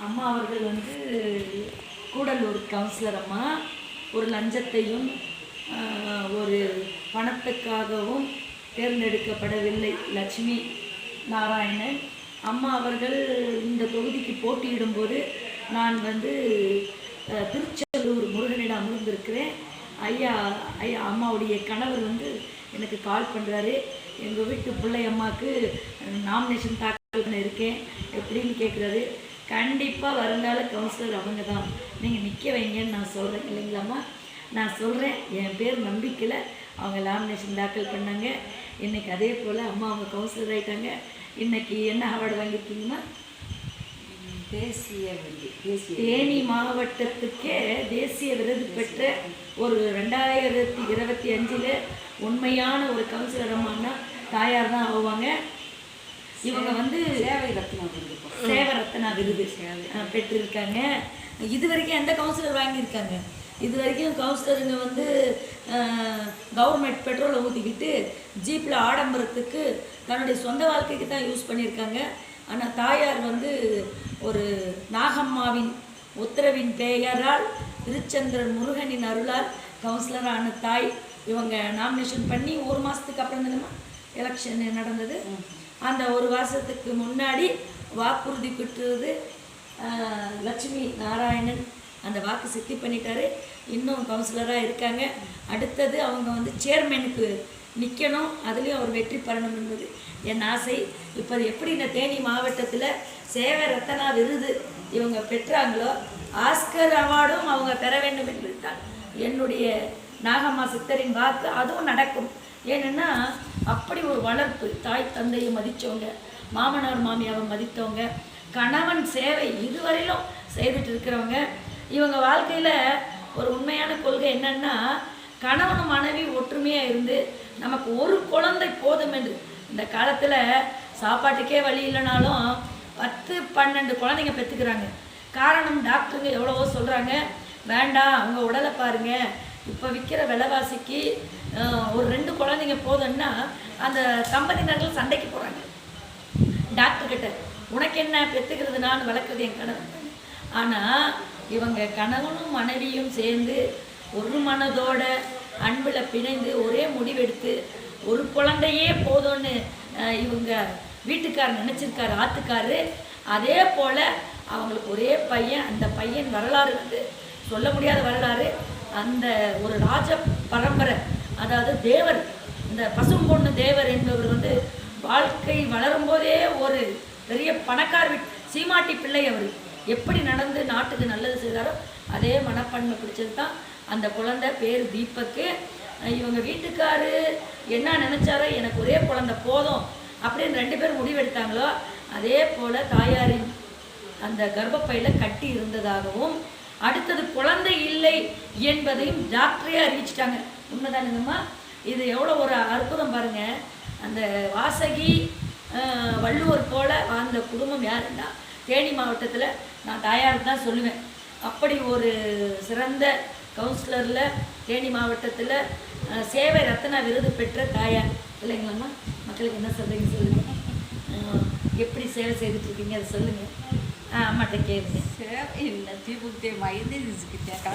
அம்மா அவர்கள் வந்து கூடலூர் கவுன்சிலர் அம்மா. ஒரு லஞ்சத்தையும் ஒரு பணத்துக்காகவும் தேர்ந்தெடுக்கப்படவில்லை. லட்சுமி நாராயணன். அம்மா அவர்கள் இந்த தொகுதிக்கு போட்டியிடும்போது நான் வந்து அஹ், திருச்செந்தூர் முருகனிடம் அமர்ந்திருக்கிறேன். ஐயா ஐயா அம்மாவுடைய கணவர் வந்து எனக்கு கால் பண்ணுறாரு எங்கள் வீட்டு பிள்ளை அம்மாவுக்கு நாமினேஷன் தாக்கல் இருக்கேன். எப்படின்னு கேட்குறாரு கண்டிப்பாக வருங்கால கவுன்சிலர் அவங்க தான் நீங்கள் நிற்க வைங்கன்னு நான் சொல்கிறேன் இல்லைங்களாம்மா? நான் சொல்கிறேன் என் பேர் நம்பிக்கையில் அவங்க நாமினேஷன் தாக்கல் பண்ணாங்க. இன்னைக்கு அதே போல் அம்மா அவங்க கவுன்சிலர் ஆயிட்டாங்க. இன்னைக்கு என்ன அவார்டு வாங்கியிருக்கீங்கம்மா? தேசிய விருது தேசிய தேனி மாவட்டத்துக்கே தேசிய விருது பெற்ற ஒரு ரெண்டாயிரத்தி இருபத்தி அஞ்சில் உண்மையான ஒரு கவுன்சிலர் அம்மான்னா தாயார் தான் ஆவாங்க இவங்க வந்து சேவை ரத்னம் விருது. சேவரத்னா விருது. அஹ், பெற்றிருக்காங்க. இது வரைக்கும் எந்த கவுன்சிலர் வாங்கியிருக்காங்க? இது வரைக்கும் கவுன்சிலருங்க வந்து கவர்மெண்ட் பெட்ரோலை ஊற்றிக்கிட்டு ஜீப்பில் ஆடம்பரத்துக்கு தன்னுடைய சொந்த வாழ்க்கைக்கு தான் யூஸ் பண்ணியிருக்காங்க. ஆனால் தாயார் வந்து ஒரு நாகம்மாவின் உத்தரவின் பெயரால் திருச்சந்திரன் முருகனின் அருளால் கவுன்சிலரான தாய் இவங்க நாமினேஷன் பண்ணி ஒரு மாதத்துக்கு அப்புறம் தானேம்மா எலெக்ஷன் நடந்தது? அந்த ஒரு வருஷத்துக்கு முன்னாடி வாக்குறுதி பெற்றது லட்சுமி நாராயணன். அந்த வாக்கு சித்தி பண்ணிட்டாரு. இன்னும் கவுன்சிலராக இருக்காங்க. அடுத்தது அவங்க வந்து சேர்மேனுக்கு நிற்கணும் அதுலேயும் அவர் வெற்றி பெறணும் என்பது என் ஆசை. இப்போ எப்படி இந்த தேனி மாவட்டத்தில் சேவை ரத்தனா விருது இவங்க பெற்றாங்களோ ஆஸ்கர் அவார்டும் அவங்க பெற வேண்டும் என்பது தான் என்னுடைய நாகம்மா சித்தரின் வாக்கு அதுவும் நடக்கும். ஏன்னா அப்படி ஒரு வளர்ப்பு தாய் தந்தையை மதித்தவங்க மாமனார் மாமியாவை மதித்தவங்க கணவன் சேவை இதுவரையிலும் செய்துட்டு இருக்கிறவங்க இவங்க வாழ்க்கையில் ஒரு உண்மையான கொள்கை என்னன்னா கணவனும் மனைவி ஒற்றுமையாக இருந்து நமக்கு ஒரு குழந்தை போதும் என்று. இந்த காலத்தில் சாப்பாட்டுக்கே வழி இல்லைனாலும் பத்து பன்னெண்டு குழந்தைங்க பெற்றுக்கிறாங்க காரணம் டாக்டருங்க எவ்வளவோ சொல்கிறாங்க வேண்டாம் அவங்க உடலை பாருங்கள் இப்போ விற்கிற விலைவாசிக்கு ஒரு ரெண்டு குழந்தைங்க போதும்னா அந்த தம்பதியினர்கள் சண்டைக்கு போகிறாங்க டாக்டர் கிட்ட உனக்கு என்ன பெற்றுக்கிறது நான் வளர்க்குறது என் கணவன் ஆனால் இவங்க கணவனும் மனைவியும் சேர்ந்து ஒரு மனதோட அன்பில் பிணைந்து ஒரே முடிவெடுத்து ஒரு குழந்தையே போதும்னு அஹ், இவங்க வீட்டுக்காரர் நினச்சிருக்காரு ஆத்துக்காரு அதே போல் அவங்களுக்கு ஒரே பையன் அந்த பையன் வரலாறு வந்து சொல்ல முடியாத வரலாறு அந்த ஒரு ராஜ பரம்பரை அதாவது தேவர் இந்த பசும்பொண்ணு தேவர் என்பவர் வந்து வாழ்க்கை வளரும்போதே ஒரு பெரிய பணக்கார் வீட் சீமாட்டி பிள்ளை அவர். எப்படி நடந்து நாட்டுக்கு நல்லது செய்தாரோ அதே மனப்பான்மை பிடிச்சது தான் அந்த குழந்தை பேர் தீபக்கு. இவங்க வீட்டுக்காரு என்ன நினைச்சாரோ எனக்கு ஒரே குழந்தை போதும் அப்படின்னு ரெண்டு பேரும் முடிவெடுத்தாங்களோ அதே போல் தாயாரின் அந்த கர்ப்பப்பையில் கட்டி இருந்ததாகவும் அடுத்தது குழந்தை இல்லை என்பதையும் டாக்டரே அறிவிச்சிட்டாங்க. உண்மைதானுங்கம்மா இது எவ்வளோ ஒரு அற்புதம் பாருங்க. அந்த வாசகி வள்ளுவர் போல வாழ்ந்த குடும்பம் யாருன்னா தேனி மாவட்டத்தில் நான் தாயார் தான் சொல்லுவேன். அப்படி ஒரு சிறந்த கவுன்சிலரில் தேனி மாவட்டத்தில் சேவை ரத்னா விருது பெற்ற தாயார். இல்லைங்களாம்மா மக்களுக்கு என்ன சொல்கிறீங்க சொல்லுங்கள் எப்படி சேவை செய்துட்டு இருக்கீங்க அதை சொல்லுங்கள் ആ മട്ടയ്ക്ക് ഇന്നത്തെ ബുദ്ധിയുമായി തിരിച്ചു കിട്ടിയേക്കാം